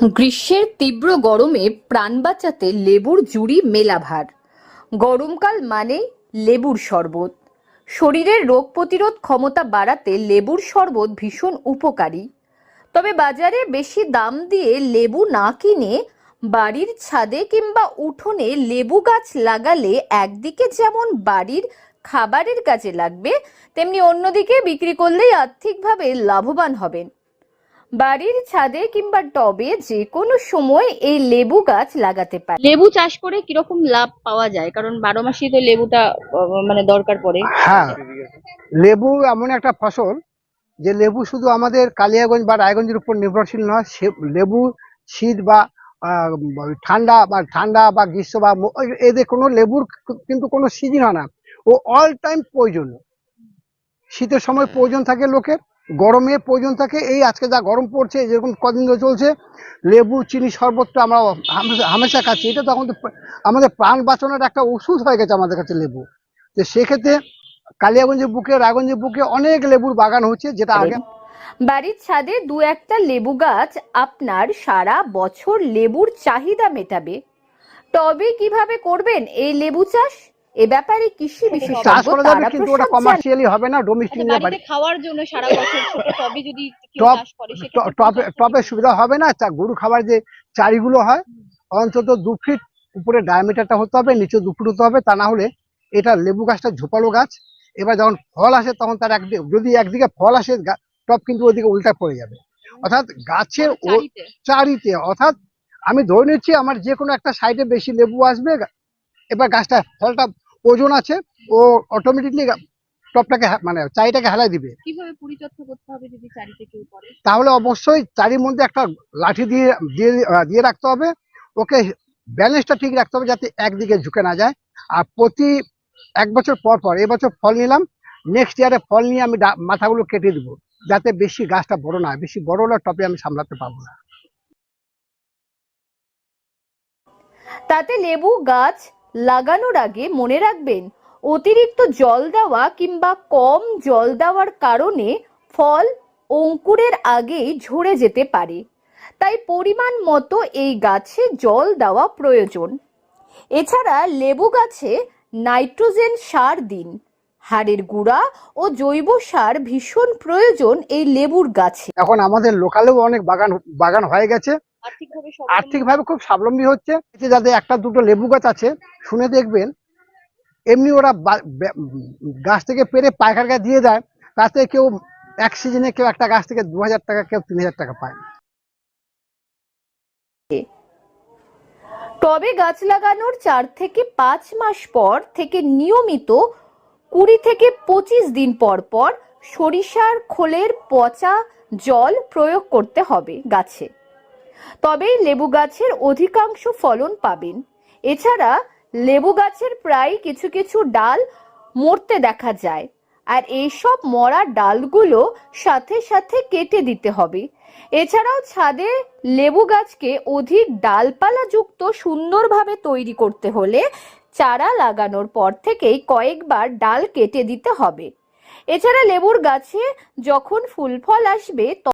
গ্রীষ্মের তীব্র গরমে প্রাণ বাঁচাতে লেবুর জুড়ি মেলাভার। গরমকাল মানে লেবুর শরবত। শরীরের রোগ প্রতিরোধ ক্ষমতা বাড়াতে লেবুর শরবত ভীষণ উপকারী। তবে বাজারে বেশি দাম দিয়ে লেবু না কিনে বাড়ির ছাদে কিংবা উঠোনে লেবু গাছ লাগালে একদিকে যেমন বাড়ির খাবারের কাজে লাগবে, তেমনি অন্যদিকে বিক্রি করলেই আর্থিকভাবে লাভবান হবেন। বাড়ির ছাদে কিংবা টবে যে কোনো সময় এই লেবু গাছ লাগাতে পারে। লেবু চাষ করে কীরকম লাভ পাওয়া যায়? কারণ বারো মাসই তো লেবুটা মানে দরকার পড়ে। হ্যাঁ লেবু এমন একটা ফসল যে লেবু শুধু আমাদের কালিয়াগঞ্জ বা রায়গঞ্জের উপর নির্ভরশীল নয় সে- লেবু শীত বা আহ, ঠান্ডা বা ঠান্ডা বা গ্রীষ্ম বা এদের কোনো লেবুর কিন্তু কোনো সিজন হয় না। ও অল টাইম প্রয়োজন। শীতের সময় প্রয়োজন থাকে লোকের। গরমে প্রয়োজন থাকে এই আজকে যা গরম পড়ছে যেরকম কদিন ধরে চলছে লেবু চিনি শরবতটা আমরা হামেশা- খাচ্ছি। এটা তো আমাদের আমাদের প্রাণ বাঁচানোর একটা ওষুধ হয়ে গেছে আমাদের কাছে লেবু। তো সেক্ষেত্রে কালিয়াগঞ্জের বুকে রায়গঞ্জের বুকে অনেক লেবুর বাগান হচ্ছে যেটা আগে বাড়ির ছাদে দু একটা লেবু গাছ আপনার সারা বছর লেবুর চাহিদা মেটাবে। তবে কীভাবে করবেন এই লেবু চাষ? এ ব্যাপারে কৃষি বিশেষজ্ঞ তারা কিন্তু ওটা কমার্শিয়ালি হবে না ডোমেস্টিক আচ্ছা, বাড়িতে খাওয়ার জন্য সারা বছর ছোট টবে যদি চাষ করে সেক্ষেত্রে টবে টবে সুবিধা হবে না তা গরু খাবার যে চারিগুলো হয় অন্তত দু ফিট উপরে ডায়ামিটারটা হতে হবে নিচে দু ফুট হতে হবে তা না হলে এটা লেবু গাছটা ঝোপালো গাছ এবার যখন ফল আসে তখন তার একদিকে যদি একদিকে ফল আসে টব কিন্তু ওইদিকে উল্টা পড়ে যাবে অর্থাৎ গাছের? চারিতে অর্থাৎ আমি ধরে নিচ্ছি আমার যে কোনো একটা সাইডে বেশি লেবু আসবে এবার গাছটা ফলটা ওজন আছে ও অটোমেটিকলি টপটাকে মানে চারিটাকে হেলাই দিবে। কীভাবে পরিচর্যা করতে হবে যদি চারিতে কেউ করে? তাহলে অবশ্যই চারির মধ্যে একটা লাঠি দিয়ে দিয়ে দিয়ে রাখতে হবে। ওকে ব্যালেন্সটা ঠিক রাখতে হবে যাতে একদিকে ঝুঁকে না যায়। আর প্রতি এক বছর পর পর এবছর ফল নিলাম নেক্সট ইয়ারে ফল নিয়ে আমি মাথাগুলো কেটে দিব। যাতে বেশি গাছটা বড় না হয় বেশি বড় হলে টপে আমি সামলাতে পারব না। তাতে লেবু গাছ লাগানোর আগে মনে রাখবেন, অতিরিক্ত জল দেওয়া কিংবা কম জল দেওয়ার কারণে ফল অঙ্কুরের আগেই ঝরে যেতে পারে। তাই পরিমাণ মতো এই গাছে জল দেওয়া প্রয়োজন। এছাড়া লেবু গাছে নাইট্রোজেন সার দিন। হাড়ের গুঁড়া ও জৈব সার ভীষণ প্রয়োজন এই লেবুর গাছে। এখন আমাদের লোকালেও অনেক বাগান বাগান হয়ে গেছে। আর্থিকভাবে খুব স্বাবলম্বী হচ্ছে। এতে যাদের একটা দুটো লেবু গাছ আছে শুনে দেখবেন এমনি ওরা বা- গাছ থেকে পেরে পাইকার গাছ দিয়ে দেয় তাতে কেউ এক সিজনে কেউ একটা গাছ থেকে দু হাজার টাকা কেউ তিন হাজার টাকা পায়। টবে গাছ লাগানোর চার থেকে পাঁচ মাস পর থেকে নিয়মিত কুড়ি থেকে পঁচিশ দিন পর পর সরিষার খোলের পচা জল প্রয়োগ করতে হবে গাছে। তবেই লেবু গাছের অধিকাংশ ফলন পাবেন। এছাড়া লেবু গাছের প্রায় কিছু কিছু ডাল মরতে দেখা যায়। আর এইসব মরা ডালগুলো সাথে সাথে কেটে দিতে হবে। এছাড়াও ছাদে লেবু গাছকে অধিক ডালপালা যুক্ত সুন্দরভাবে তৈরি করতে হলে চারা লাগানোর পর থেকেই কয়েকবার ডাল কেটে দিতে হবে। এছাড়া লেবুর গাছে যখন ফুল ফল আসবে